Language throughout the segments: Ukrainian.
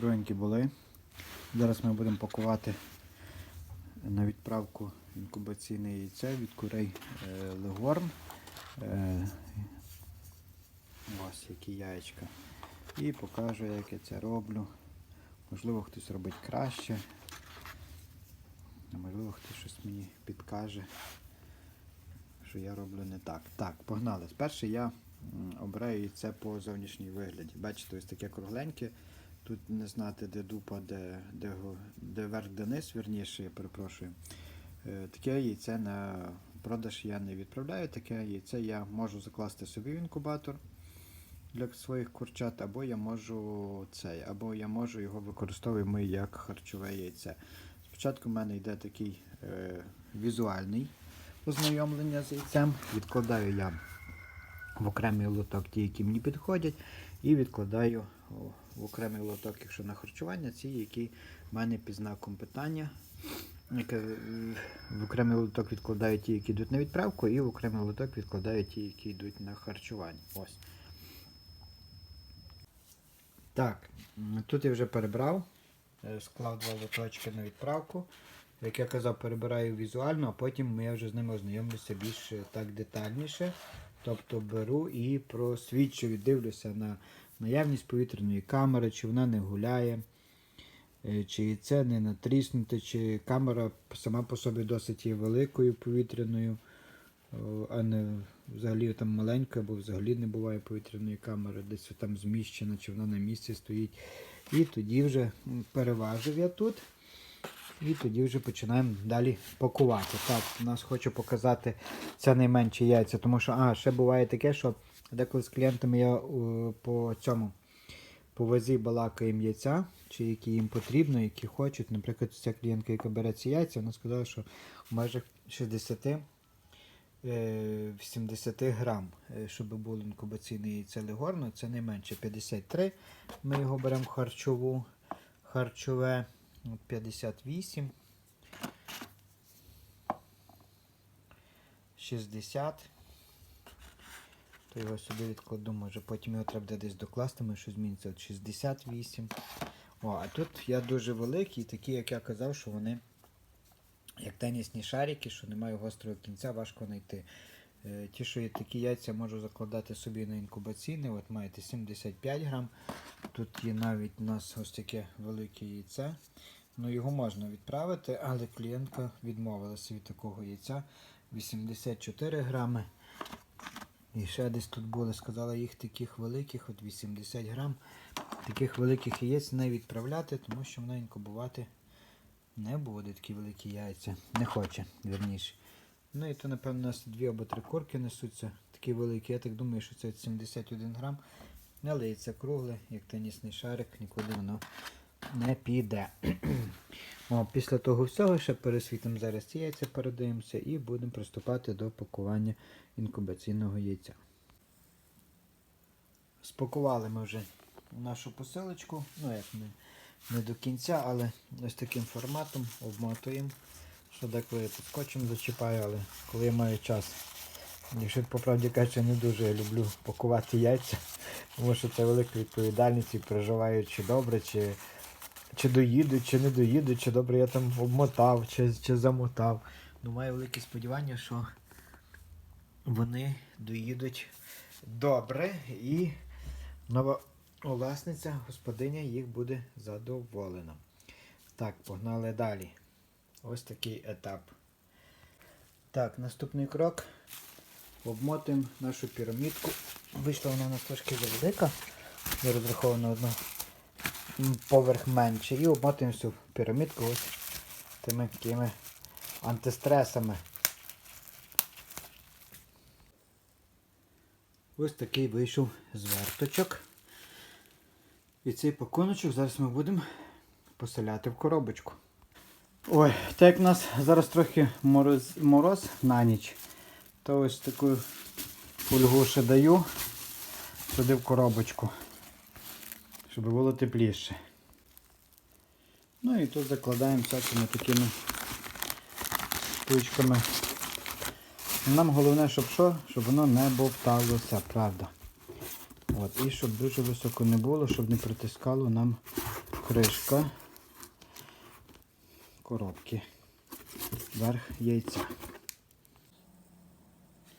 дорогенькі були. Зараз ми будемо пакувати на відправку інкубаційне яйце від курей е, Легорн. Е, ось які яєчка. І покажу, як я це роблю. Можливо, хтось робить краще. Можливо, хтось щось мені підкаже, що я роблю не так. Так, погнали. Спершу я обираю яйце по зовнішній вигляді. Бачите, ось таке кругленьке. Тут не знати, де дупа, де, де, де верх, де низ, вірніше, я перепрошую. Е, Таке яйце на продаж я не відправляю. Таке яйце я можу закласти собі в інкубатор для своїх курчат, або я можу цей, або я можу його використовуємо як харчове яйце. Спочатку в мене йде такий е, візуальний ознайомлення з яйцем. Відкладаю я в окремий лоток ті, які мені підходять, і відкладаю в окремий лоток, якщо на харчування, ці, які в мене під знаком питання. Е, В окремий лоток відкладаю ті, які йдуть на відправку, і в окремий лоток відкладаю ті, які йдуть на харчування. Ось. Так, тут я вже перебрав, е, склав два лоточки на відправку. Як я казав, перебираю візуально, а потім я вже з ними ознайомлюся більш так детальніше. Тобто беру і просвідчую, дивлюся на наявність повітряної камери, чи вона не гуляє, е, чи це не натріснуте, чи камера сама по собі досить є великою повітряною, а не взагалі там маленькою, або взагалі не буває повітряної камери, десь там зміщена, чи вона на місці стоїть. І тоді вже переважив я тут. І тоді вже починаємо далі пакувати. Так, у нас хочу показати це найменші яйця, тому що а, ще буває таке, що деколи з клієнтами я е, по цьому по вазі балакаємо яйця, чи які їм потрібно, які хочуть. Наприклад, ця клієнтка, яка бере ці яйця, вона сказала, що в межах 60 е, 70 грам, е, щоб було інкубаційне яйце легорно, це найменше 53. Ми його беремо харчову, харчове 58. 60. То його сюди відкладу, може потім його треба десь докласти, може щось зміниться. От 68. О, а тут я дуже великий, такі, як я казав, що вони як тенісні шарики, що немає гострого кінця, важко знайти. Е, Ті, що є такі яйця, можу закладати собі на інкубаційне. От маєте 75 грам. Тут є навіть у нас ось таке велике яйце. Ну, його можна відправити, але клієнтка відмовилася від такого яйця. 84 грами. І ще десь тут були, сказала їх таких великих, от 80 грам. Таких великих яєць не відправляти, тому що вона інкубувати не буде такі великі яйця. Не хоче, вірніше. Ну і то, напевно, у нас дві або три курки несуться. Такі великі. Я так думаю, що це 71 грам. Але яйце кругле, як тенісний шарик, нікуди воно не піде. О, після того всього ще пересвітимо зараз ці яйця передаємося і будемо приступати до пакування інкубаційного яйця. Спакували ми вже нашу посилочку. Ну як не, не до кінця, але ось таким форматом обмотуємо. Що деколи я тут скотчем зачіпаю, але коли я маю час. Якщо по правді кажучи, не дуже я люблю пакувати яйця, тому що це велика відповідальність і переживаю, чи добре, чи, чи доїдуть, чи не доїдуть, чи добре я там обмотав, чи, чи замотав. Ну, маю велике сподівання, що вони доїдуть добре і нова власниця, господиня їх буде задоволена. Так, погнали далі. Ось такий етап. Так, наступний крок. Обмотуємо нашу пірамідку. Вийшла вона у нас трошки завелика. Я розрахована одну м, поверх менше. І обмотуємо всю пірамідку ось тими такими антистресами. Ось такий вийшов зверточок. І цей пакуночок зараз ми будемо поселяти в коробочку. Ой, так як у нас зараз трохи мороз, мороз на ніч, то ось таку фольгу ще даю сюди в коробочку, щоб було тепліше. Ну і тут закладаємо всякими такими штучками. Нам головне, щоб що, щоб воно не бовталося, правда. От, і щоб дуже високо не було, щоб не притискало нам кришка коробки. Верх яйця.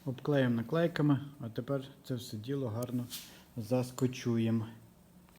Обклеїмо наклейками, а тепер це все діло гарно заскочуємо.